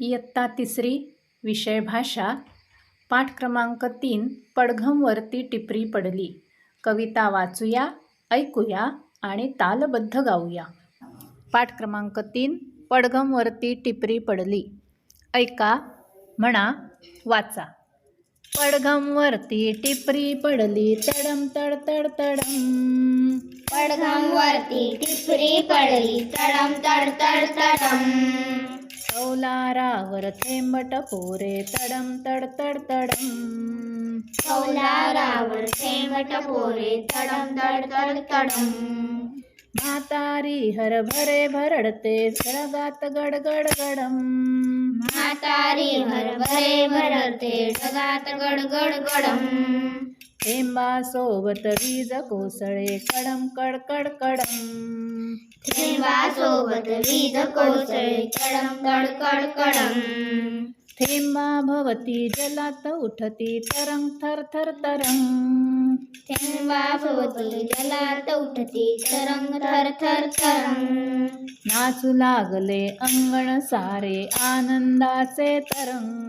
इयत्ता तिसरी विषय भाषा. पाठ क्रमांक तीन. पडघमवरती टिपरी पडली. कविता वाचूया ऐकूया आणि तालबद्ध गाऊया. पाठ क्रमांक तीन. पडघमवरती टिपरी पडली. ऐका म्हणा वाचा. पडघमवरती टिपरी पडली. तडम तड तड तडम. पडघमवरती टिपरी पडली. तडम तड तड तडम. कौलारावर थेंबट पोरे तडम तड तड. तडम कौलारावर थेंबट पोरे तडम तड तड. तडम म्हातारी हरभरे भरडते जळगात गडगड गडम म्हातारी हरभरे भरते ढगात गडगड गडम थेंबा सोबत वीज कोसळे कडम कडकड कडम थेंबा सोबत वीज कोसळे कडम कडकड कडम थेंबा भवती जलात उठती तरंग थर थर तरंग थेंबा भोवती जलात उठती तरंग थर थर तरंग नाचू लागले अंगण सारे आनंदाचे तरंग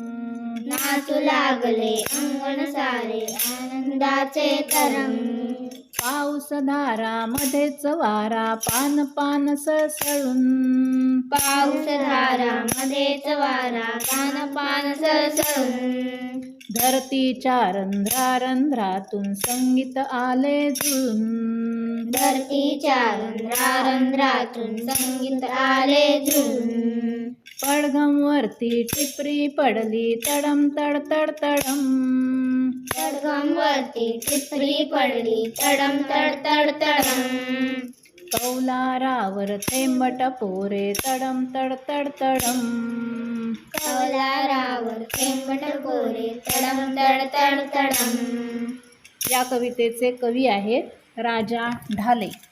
नाचू लागले अंगण सारे आनंदाचे तरंग पाऊस धारा मध्येच वारा पान पान सळसळून. पाऊस धारा मध्येच वारा पान पान सळसळून. धरतीच्या रंध्रा रंध्रातून संगीत आले जुळून. धरतीच्या रंध्रा रंध्रातून संगीत आले झुळून पडघमवरती टिपरी पडली तडम तड तड तडम. तडघमवरती टिपरी पडली तडम तड तड तडम. कौलारावर थेंबट पोरे तडम तड तड तडम. कौलारावर थेंबट गोरे तडम तड तड तडम. या कवितेचे कवी आहेत राजा ढाले.